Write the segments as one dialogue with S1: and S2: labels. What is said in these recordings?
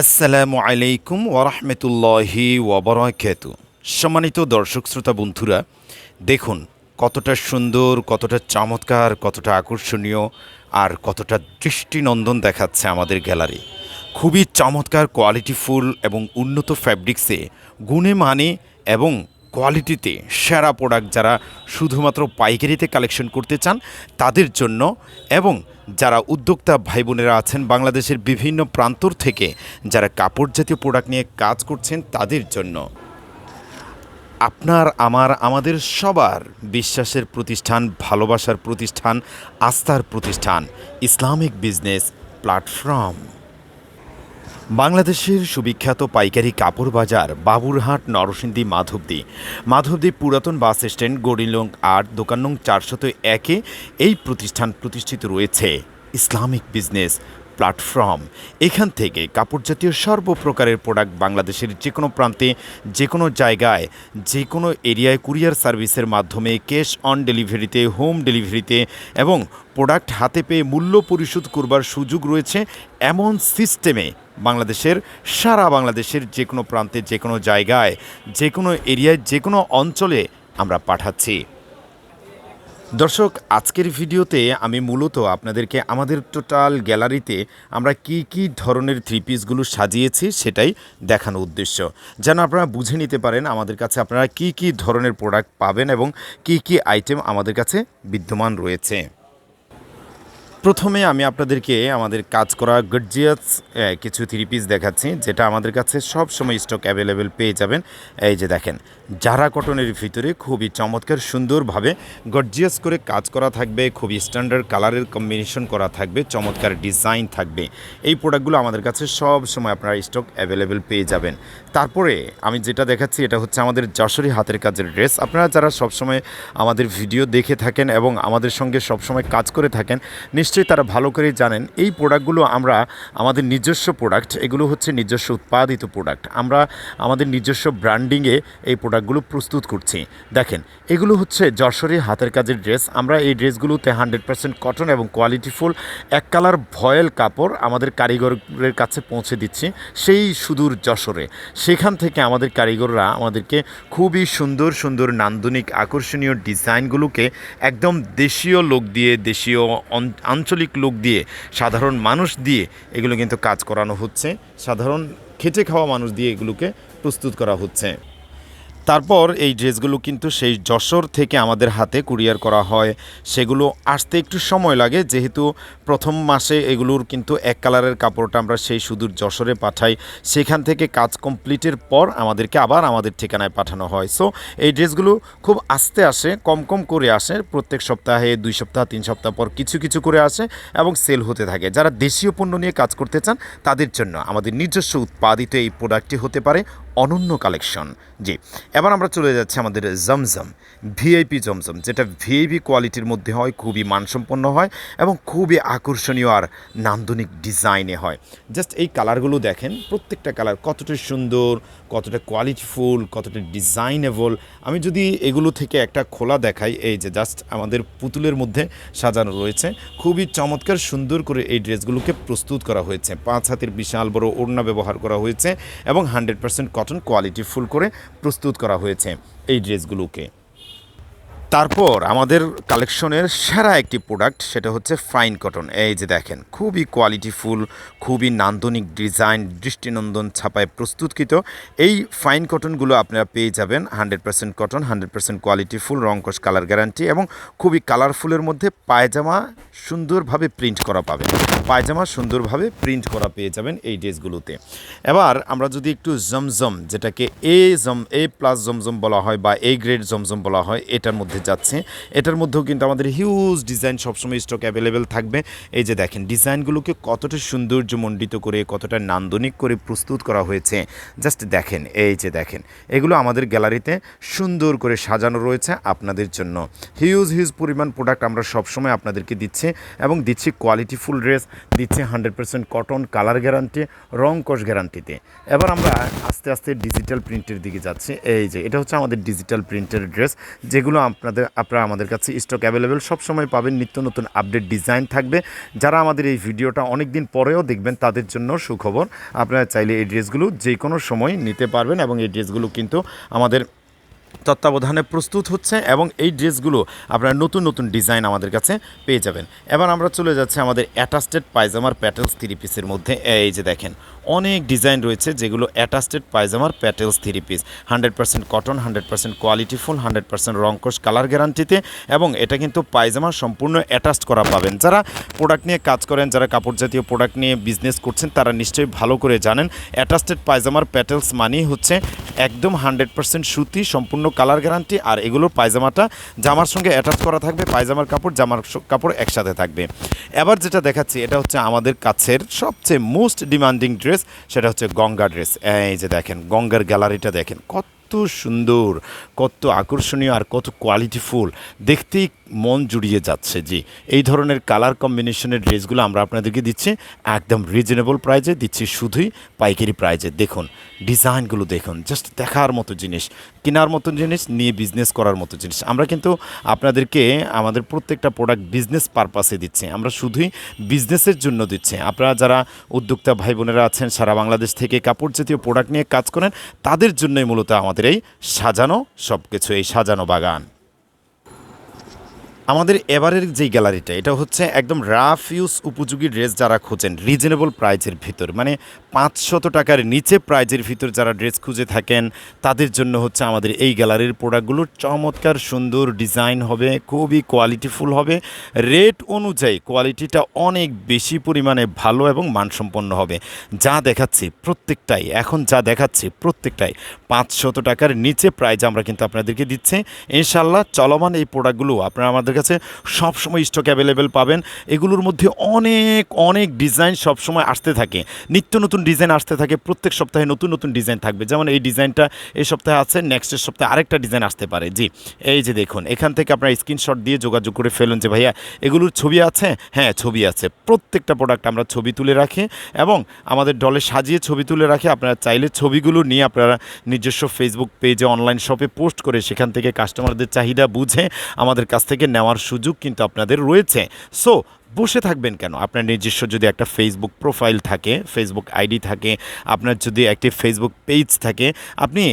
S1: আসসালামু আলাইকুম ওরহমতুল্লাহি ওবরাকাত সম্মানিত দর্শক, শ্রোতা, বন্ধুরা, দেখুন কতটা সুন্দর, কতটা চমৎকার, কতটা আকর্ষণীয় আর কতটা দৃষ্টিনন্দন দেখাচ্ছে আমাদের গ্যালারি। খুবই চমৎকার কোয়ালিটিফুল এবং উন্নত ফ্যাব্রিক্সে গুণে মানে এবং কোয়ালিটিতে সেরা প্রোডাক্ট যারা শুধুমাত্র পাইকারিতে কালেকশন করতে চান, তাদের জন্য এবং যারা উদ্যোক্তা ভাই বোনেরা আছেন বাংলাদেশের বিভিন্ন প্রান্তর থেকে যারা কাপড় জাতীয় প্রোডাক্ট নিয়ে কাজ করছেন, তাদের জন্য। আপনার, আমার, আমাদের সবার বিশ্বাসের প্রতিষ্ঠান, ভালোবাসার প্রতিষ্ঠান, আস্থার প্রতিষ্ঠান, ইসলামিক বিজনেস প্ল্যাটফর্ম। বাংলাদেশের সুবিখ্যাত পাইকারি কাপড় বাজার বাবুরহাট নরসিংদী মাধবদী। মাধবদী পুরাতন বাস স্ট্যান্ড, গড়িলং আট দোকান নং চারশত একে এই প্রতিষ্ঠান প্রতিষ্ঠিত রয়েছে। Islamic business platform. এখান থেকে কাপড় জাতীয় সর্বপ্রকারের প্রোডাক্ট বাংলাদেশের যে কোনো প্রান্তে যে কোনো জায়গায় যে কোনো এরিয়ায় কুরিয়ার সার্ভিসের মাধ্যমে ক্যাশ অন ডেলিভারিতে, হোম ডেলিভারিতে এবং প্রোডাক্ট হাতে পেয়ে মূল্য পরিশোধ করবার সুযোগ রয়েছে এমন সিস্টেমে বাংলাদেশের, সারা বাংলাদেশের যে কোনো প্রান্তে যে কোনো জায়গায় যে কোনো এরিয়ায় যে কোনো অঞ্চলে আমরা পাঠাচ্ছি। দর্শক, আজকের ভিডিওতে আমি মূলত আপনাদেরকে আমাদের টোটাল গ্যালারিতে আমরা কি কি ধরনের থ্রি পিসগুলো সাজিয়েছি সেটাই দেখানো উদ্দেশ্য। যেন আপনারা বুঝে নিতে পারেন আমাদের কাছে আপনারা কি কি ধরনের প্রোডাক্ট পাবেন এবং কি কি আইটেম আমাদের কাছে বিদ্যমান রয়েছে। প্রথমে আমি আপনাদেরকে আমাদের কাজ করা গর্জিয়াস কিছু থ্রি পিস দেখাচ্ছি, যেটা আমাদের কাছে সব সময় স্টক অ্যাভেলেবেল পেয়ে যাবেন। এই যে দেখেন জারা কটনের ভিতরে খুবই চমৎকার সুন্দরভাবে গর্জিয়াস করে কাজ করা থাকবে, খুবই স্ট্যান্ডার্ড কালারের কম্বিনেশন করা থাকবে, চমৎকার ডিজাইন থাকবে, এই প্রোডাক্টগুলো আমাদের কাছে সব সময় আপনারা স্টক অ্যাভেলেবেল পেয়ে যাবেন। তারপরে আমি যেটা দেখাচ্ছি, এটা হচ্ছে আমাদের যশোরী হাতের কাজের ড্রেস আপনারা যারা সবসময় আমাদের ভিডিও দেখে থাকেন এবং আমাদের সঙ্গে সবসময় কাজ করে থাকেন নিশ্চয়ই তারা ভালো করেই জানেন, এই প্রোডাক্টগুলো আমরা আমাদের নিজস্ব প্রোডাক্ট এগুলো হচ্ছে নিজস্ব উৎপাদিত প্রোডাক্ট আমরা আমাদের নিজস্ব ব্র্যান্ডিংয়ে এই প্রোডাক্টগুলো প্রস্তুত করছি। দেখেন, এগুলো হচ্ছে যশোরী হাতের কাজের ড্রেস আমরা এই ড্রেসগুলোতে হান্ড্রেড পার্সেন্ট কটন এবং কোয়ালিটিফুল এক কালার ভয়েল কাপড় আমাদের কারিগরের কাছে পৌঁছে দিচ্ছি, সেই সুদূর যশোরে। সেখান থেকে আমাদের কারিগররা আমাদেরকে খুবই সুন্দর সুন্দর নান্দনিক আকর্ষণীয় ডিজাইনগুলোকে একদম দেশীয় লোক দিয়ে, দেশীয় আঞ্চলিক লোক দিয়ে, সাধারণ মানুষ দিয়ে এগুলো কিন্তু কাজ করানো হচ্ছে। সাধারণ খেটে খাওয়া মানুষ দিয়ে এগুলোকে প্রস্তুত করা হচ্ছে। তারপর এই ড্রেসগুলো কিন্তু সেই যশোর থেকে আমাদের হাতে কুরিয়ার করা হয়। সেগুলো আসতে একটু সময় লাগে, যেহেতু প্রথম মাসে এগুলোর কিন্তু এক কালারের কাপড়টা আমরা সেই সুদূর যশোরে পাঠাই। সেখান থেকে কাজ কমপ্লিটের পর আমাদেরকে আবার আমাদের ঠিকানায় পাঠানো হয়। সো এই ড্রেসগুলো খুব আস্তে আসে, কম কম করে আসে, প্রত্যেক সপ্তাহে দুই সপ্তাহ, তিন সপ্তাহ পর কিছু কিছু করে আসে এবং সেল হতে থাকে। যারা দেশীয় পণ্য নিয়ে কাজ করতে চান, তাদের জন্য আমাদের নিজস্ব উৎপাদিত এই প্রোডাক্টটি হতে পারে। অনন্য কালেকশন। জি, এবার আমরা চলে যাচ্ছি আমাদের জমজম ভিআইপি জমজম, যেটা ভিআইপি কোয়ালিটির মধ্যে হয়, খুবই মানসম্পন্ন হয় এবং খুবই আকর্ষণীয় আর নান্দনিক ডিজাইনে হয়। জাস্ট এই কালারগুলো দেখেন, প্রত্যেকটা কালার কতটা সুন্দর, কতটা কোয়ালিটিফুল কতটা ডিজাইনেবল। আমি যদি এগুলো থেকে একটা খোলা দেখাই, এই যে জাস্ট আমাদের পুতুলের মধ্যে সাজানো রয়েছে, খুবই চমৎকার সুন্দর করে এই ড্রেসগুলোকে প্রস্তুত করা হয়েছে। পাঁচ হাতের বিশাল বড় ওড়না ব্যবহার করা হয়েছে এবং hundred percent cotton quality full করে প্রস্তুত করা হয়েছে এই ড্রেসগুলোকে। তারপর আমাদের কালেকশনের সেরা একটি প্রোডাক্ট সেটা হচ্ছে ফাইন কটন এই যে দেখেন, খুবই কোয়ালিটিফুল খুবই নান্দনিক ডিজাইন দৃষ্টিনন্দন ছাপায় প্রস্তুতকৃত। এই ফাইন কটনগুলো আপনারা পেয়ে যাবেন hundred percent cotton hundred percent quality full রংকশ colour guarantee এবং খুবই কালারফুলের মধ্যে পায়জামা সুন্দরভাবে প্রিন্ট করা পাবেন। পায়জামা সুন্দরভাবে প্রিন্ট করা পেয়ে যাবেন এই ড্রেসগুলোতে। এবার আমরা যদি একটু জমজম, যেটাকে এ জম এ প্লাস জমজম বলা হয় বা এ গ্রেড জমজম বলা হয়, এটার মধ্যে যাচ্ছে এটার মধ্যেও কিন্তু আমাদের হিউজ ডিজাইন সবসময় স্টক অ্যাভেলেবেল থাকবে। এই যে দেখেন, ডিজাইনগুলোকে কতটা সৌন্দর্যমণ্ডিত করে, কতটা নান্দনিক করে প্রস্তুত করা হয়েছে। জাস্ট দেখেন, এই যে দেখেন, এগুলো আমাদের গ্যালারিতে সুন্দর করে সাজানো রয়েছে আপনাদের জন্য। হিউজ হিউজ পরিমাণ প্রোডাক্ট আমরা সবসময় আপনাদেরকে দিচ্ছি এবং দিচ্ছি কোয়ালিটিফুল ড্রেস দিচ্ছি hundred percent cotton colour guarantee রং কস গ্যারান্টিতে এবার আমরা আস্তে আস্তে ডিজিটাল প্রিন্টের দিকে যাচ্ছি। এই যে, এটা হচ্ছে আমাদের ডিজিটাল প্রিন্টের ড্রেস যেগুলো আপনার আপনাদের, আপনারা আমাদের কাছে স্টক অ্যাভেলেবেল সবসময় পাবেন নিত্য নতুন আপডেট ডিজাইন থাকবে। যারা আমাদের এই ভিডিওটা অনেক দিন পরেও দেখবেন, তাদের জন্য সুখবর। আপনারা চাইলে এই ড্রেসগুলো যে কোনো সময় নিতে পারবেন এবং এই ড্রেসগুলো কিন্তু আমাদের তত্ত্বাবধানে প্রস্তুত হচ্ছে এবং এই ড্রেসগুলো আপনারা নতুন নতুন ডিজাইন আমাদের কাছে পেয়ে যাবেন। এবার আমরা চলে যাচ্ছি আমাদের অ্যাটাস্টেড পায়জামার প্যাটেলস থ্রি পিসের মধ্যে। এই যে দেখেন অনেক ডিজাইন রয়েছে যেগুলো অ্যাটাস্টেড পায়জামার petals three piece hundred percent cotton hundred percent quality full hundred percent রংকশ colour গ্যারান্টিতে এবং এটা কিন্তু পায়জামা সম্পূর্ণ অ্যাটাচড করা পাবেন। যারা প্রোডাক্ট নিয়ে কাজ করেন, যারা কাপড় জাতীয় প্রোডাক্ট নিয়ে বিজনেস করছেন, তারা নিশ্চয়ই ভালো করে জানেন। অ্যাটাস্টেড পায়জামার প্যাটেলস মানেই হচ্ছে একদম হান্ড্রেড পার্সেন্ট সুতি, সম্পূর্ণ কালার গ্যারান্টি আর এগুলোর পায়জামাটা জামার সঙ্গে অ্যাটাচ করা থাকবে, পায়জামার কাপড়, জামার কাপড় একসাথে থাকবে। এবার যেটা দেখাচ্ছি, এটা হচ্ছে আমাদের কাছের সবচেয়ে মোস্ট ডিমান্ডিং ড্রেস সেটা হচ্ছে গঙ্গা ড্রেস। এই যে দেখেন, গঙ্গার গ্যালারিটা দেখেন, কত সুন্দর, কত আকর্ষণীয় আর কত কোয়ালিটিফুল দেখতেই মন জুড়িয়ে যাচ্ছে, জি। এই ধরনের কালার কম্বিনেশনের ড্রেসগুলো আমরা আপনাদেরকে দিচ্ছি, একদম রিজনেবল প্রাইজে দিচ্ছি শুধুই পাইকারি প্রাইজে দেখুন ডিজাইনগুলো দেখুন জাস্ট দেখার মতো জিনিস, কেনার মতো জিনিস, নিয়ে বিজনেস করার মতো জিনিস। আমরা কিন্তু আপনাদেরকে আমাদের প্রত্যেকটা প্রোডাক্ট বিজনেস পারপাসে দিচ্ছি, আমরা শুধুই বিজনেসের জন্য দিচ্ছি। আপনারা যারা উদ্যোক্তা ভাই বোনেরা আছেন, সারা বাংলাদেশ থেকে কাপড় জাতীয় প্রোডাক্ট নিয়ে কাজ করেন, তাদের জন্যই মূলত আমাদের এই সাজানো সব কিছু এই সাজানো বাগান। আমাদের এবারের যে গ্যালারিটা, এটা হচ্ছে একদম রাফ ইউজ উপযোগী ড্রেস যারা খোঁজেন, রিজনেবল প্রাইজের ভিতর। মানে পাঁচশত টাকার নিচে প্রাইজের ভিতর যারা ড্রেস খুঁজে থাকেন, তাদের জন্য হচ্ছে আমাদের এই গ্যালারির প্রোডাক্টগুলো চমৎকার, সুন্দর ডিজাইন হবে, খুবই কোয়ালিটিফুল হবে। রেট অনুযায়ী কোয়ালিটিটা অনেক বেশি পরিমাণে ভালো এবং মানসম্পন্ন হবে। যা দেখাচ্ছি প্রত্যেকটাই, এখন যা দেখাচ্ছি প্রত্যেকটাই পাঁচশত টাকার নিচে প্রাইজ আমরা কিন্তু আপনাদেরকে দিচ্ছি। ইনশাল্লাহ চলমান এই প্রোডাক্টগুলো আপনারা আমাদের কাছে সবসময় স্টক অ্যাভেলেবেল পাবেন। এগুলোর মধ্যে অনেক অনেক ডিজাইন সবসময় আসতে থাকে। নিত্য নতুন ডিজাইন আসতে থাকে, প্রত্যেক সপ্তাহে নতুন নতুন ডিজাইন থাকবে। যেমন এই ডিজাইনটা এই সপ্তাহে আছে নেক্সটের সপ্তাহে আরেকটা ডিজাইন আসতে পারে। জি, এই যে দেখুন, এখান থেকে আপনারা স্ক্রিনশট দিয়ে যোগাযোগ করে ফেলুন যে, ভাইয়া, এগুলোর ছবি আছে? হ্যাঁ ছবি আছে। প্রত্যেকটা প্রোডাক্ট আমরা ছবি তুলে রাখি এবং আমাদের ডলে সাজিয়ে ছবি তুলে রাখি। আপনারা চাইলে ছবিগুলো নিয়ে আপনারা নিজস্ব ফেসবুক পেজে অনলাইন শপে পোস্ট করে সেখান থেকে কাস্টমারদের চাহিদা বুঝে আমাদের কাছ থেকে নেওয়ার সুযোগ কিন্তু আপনাদের রয়েছে। সো বসে থাকবেন কেন? আপনার নিজস্ব যদি একটা ফেসবুক প্রোফাইল থাকে ফেসবুক আইডি থাকে, আপনার যদি একটি ফেসবুক পেজ থাকে, আপনি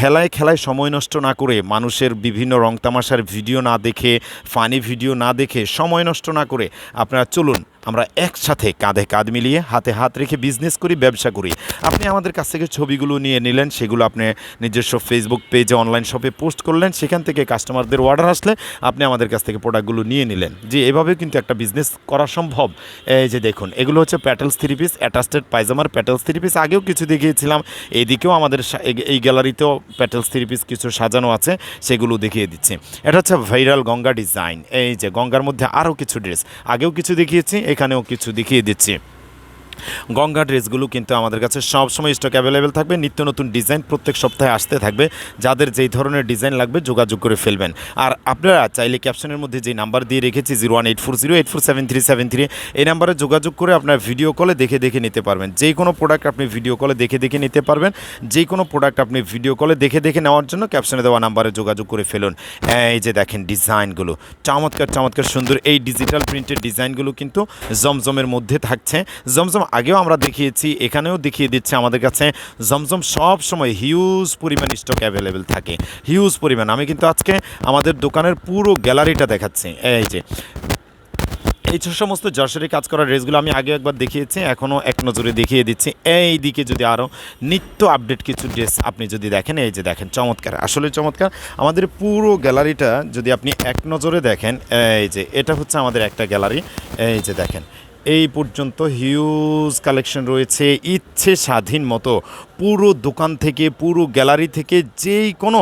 S1: হেলায় খেলায় সময় নষ্ট না করে মানুষের বিভিন্ন রং তামাশার ভিডিও না দেখে ফানি ভিডিও না দেখে সময় নষ্ট না করে আপনারা চলুন আমরা একসাথে কাঁধে কাঁধ মিলিয়ে হাতে হাত রেখে বিজনেস করি, ব্যবসা করি। আপনি আমাদের কাছ থেকে ছবিগুলো নিয়ে নিলেন, সেগুলো আপনি নিজস্ব ফেসবুক পেজে অনলাইন শপে পোস্ট করলেন, সেখান থেকে কাস্টমারদের অর্ডার আসলে আপনি আমাদের কাছ থেকে প্রোডাক্টগুলো নিয়ে নিলেন। যে এভাবে কিন্তু একটা বিজনেস করা সম্ভব। এই যে দেখুন, এগুলো হচ্ছে প্যাটেলস থ্রি পিস অ্যাটাস্টেড পায়জামার প্যাটেলস থ্রি পিস আগেও কিছু দেখিয়েছিলাম এইদিকেও আমাদের এই গ্যালারিতেও প্যাটেলস থ্রি পিস কিছু সাজানো আছে, সেগুলো দেখিয়ে দিচ্ছি। এটা হচ্ছে ভাইরাল গঙ্গা ডিজাইন এই যে গঙ্গার মধ্যে আরও কিছু ড্রেস আগেও কিছু দেখিয়েছি এখানেও কিছু দেখিয়ে দিচ্ছি। গঙ্গা ড্রেসগুলো কিন্তু আমাদের কাছে সবসময় স্টক অ্যাভেলেবেল থাকবে। নিত্য নতুন ডিজাইন প্রত্যেক সপ্তাহে আসতে থাকবে। যাদের যেই ধরনের ডিজাইন লাগবে যোগাযোগ করে ফেলবেন। আর আপনারা চাইলে ক্যাপশনের মধ্যে যে নাম্বার দিয়ে রেখেছি zero one eight four zero eight four seven three seven three এই নাম্বারে যোগাযোগ করে আপনার ভিডিও কলে দেখে দেখে নিতে পারবেন। যে কোনো প্রোডাক্ট আপনি ভিডিও কলে দেখে দেখে নিতে পারবেন। যে কোনো প্রোডাক্ট আপনি ভিডিও কলে দেখে দেখে নেওয়ার জন্য ক্যাপশনে দেওয়া নাম্বারে যোগাযোগ করে ফেলুন। এই যে দেখেন ডিজাইনগুলো চমৎকার চমৎকার সুন্দর এই ডিজিটাল প্রিন্টের ডিজাইনগুলো কিন্তু জমজমের মধ্যে থাকছে। জমজম আগেও আমরা দেখিয়েছি, এখানেও দেখিয়ে দিচ্ছে আমাদের কাছে, জমজম সব সময় হিউজ পরিমাণ স্টক অ্যাভেলেবেল থাকে। হিউজ পরিমাণ। আমি কিন্তু আজকে আমাদের দোকানের পুরো গ্যালারিটা দেখাচ্ছি। এই যে, এই সমস্ত যশোরে কাজ করা ড্রেসগুলো আমি আগে একবার দেখিয়েছি এখনও এক নজরে দেখিয়ে দিচ্ছি। এই দিকে যদি আরও নিত্য আপডেট কিছু ড্রেস আপনি যদি দেখেন, এই যে দেখেন, চমৎকার। আসলে চমৎকার, আমাদের পুরো গ্যালারিটা যদি আপনি এক নজরে দেখেন, এই যে, এটা হচ্ছে আমাদের একটা গ্যালারি এই যে দেখেন এই পর্যন্ত হিউজ কালেকশন রয়েছে। ইচ্ছে স্বাধীন মতো পুরো দোকান থেকে, পুরো গ্যালারি থেকে যেই কোনো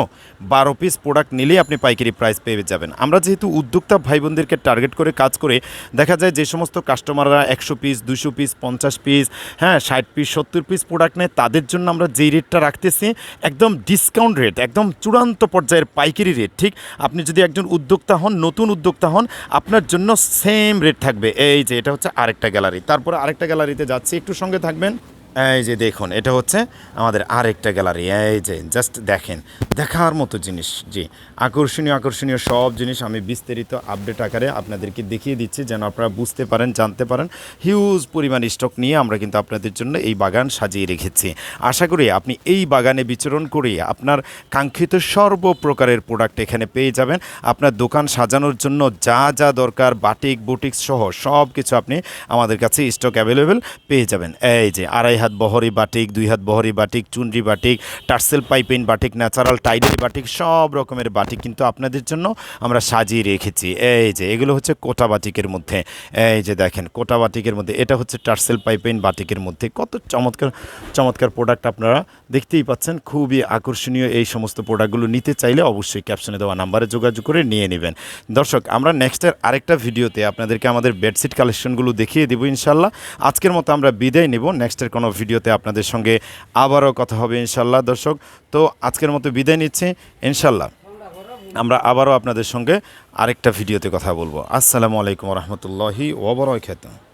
S1: বারো পিস প্রোডাক্ট নিলেই আপনি পাইকারি প্রাইস পেয়ে যাবেন। আমরা যেহেতু উদ্যোক্তা ভাই বোনদেরকে টার্গেট করে কাজ করে, দেখা যায় যে সমস্ত কাস্টমাররা একশো পিস দুশো পিস পঞ্চাশ পিস হ্যাঁ ষাট পিস সত্তর পিস প্রোডাক্ট নেয়, তাদের জন্য আমরা যেই রেটটা রাখতেছি, একদম ডিসকাউন্ট রেট একদম চূড়ান্ত পর্যায়ের পাইকারি রেট ঠিক, আপনি যদি একজন উদ্যোক্তা হন, নতুন উদ্যোক্তা হন, আপনার জন্য সেম রেট থাকবে। এই যে, এটা হচ্ছে আরেকটা গ্যালারি। তারপরে আরেকটা গ্যালারিতে যাচ্ছি। একটু সঙ্গে থাকবেন। এই যে দেখুন, এটা হচ্ছে আমাদের আরেকটা গ্যালারি। এই যে জাস্ট দেখেন, দেখার মতো জিনিস, জি। আকর্ষণীয় আকর্ষণীয় সব জিনিস আমি বিস্তারিত আপডেট আকারে আপনাদেরকে দেখিয়ে দিচ্ছি, যেন আপনারা বুঝতে পারেন, জানতে পারেন। হিউজ পরিমাণ স্টক নিয়ে আমরা কিন্তু আপনাদের জন্য এই বাগান সাজিয়ে রেখেছি। আশা করি আপনি এই বাগানে বিচরণ করে আপনার কাঙ্ক্ষিত সর্বপ্রকারের প্রোডাক্ট এখানে পেয়ে যাবেন। আপনার দোকান সাজানোর জন্য যা যা দরকার, বাটিক, বুটিক সহ সব কিছু আপনি আমাদের কাছে স্টক অ্যাভেলেবেল পেয়ে যাবেন। এই যে, আড়াই হাত বহরি বাটিক দুই হাত বহরি বাটিক, চুনরি বাটিক, টার্সেল পাইপেন বাটিক, ন্যাচারাল টাইডের বাটিক, সব রকমের বাটিক কিন্তু আপনাদের জন্য আমরা সাজিয়ে রেখেছি। এই যে, এগুলো হচ্ছে কোটা বাটিকের মধ্যে। এই যে দেখেন, কোটা বাটিকের মধ্যে, এটা হচ্ছে টার্সেল পাইপেন বাটিকের মধ্যে। কত চমৎকার চমৎকার প্রোডাক্ট আপনারা দেখতেই পাচ্ছেন। খুবই আকর্ষণীয় এই সমস্ত প্রোডাক্টগুলো নিতে চাইলে অবশ্যই ক্যাপশনে দেওয়া নাম্বারে যোগাযোগ করে নিয়ে নেবেন। দর্শক, আমরা নেক্সটের আরেকটা ভিডিওতে আপনাদেরকে আমাদের বেডশিট কালেকশনগুলো দেখিয়ে দেবো ইনশাল্লাহ আজকের মতো আমরা বিদায় নেব। নেক্সটের কোনো ভিডিওতে আপনাদের সঙ্গে আবারও কথা হবে ইনশাল্লাহ। দর্শক, তো আজকের মতো বিদায় নিচ্ছি। ইনশাল্লাহ আমরা আবারও আপনাদের সঙ্গে আরেকটা ভিডিওতে কথা বলব। আসসালামু আলাইকুম রহমতুল্লাহি ওবরাকাতুহু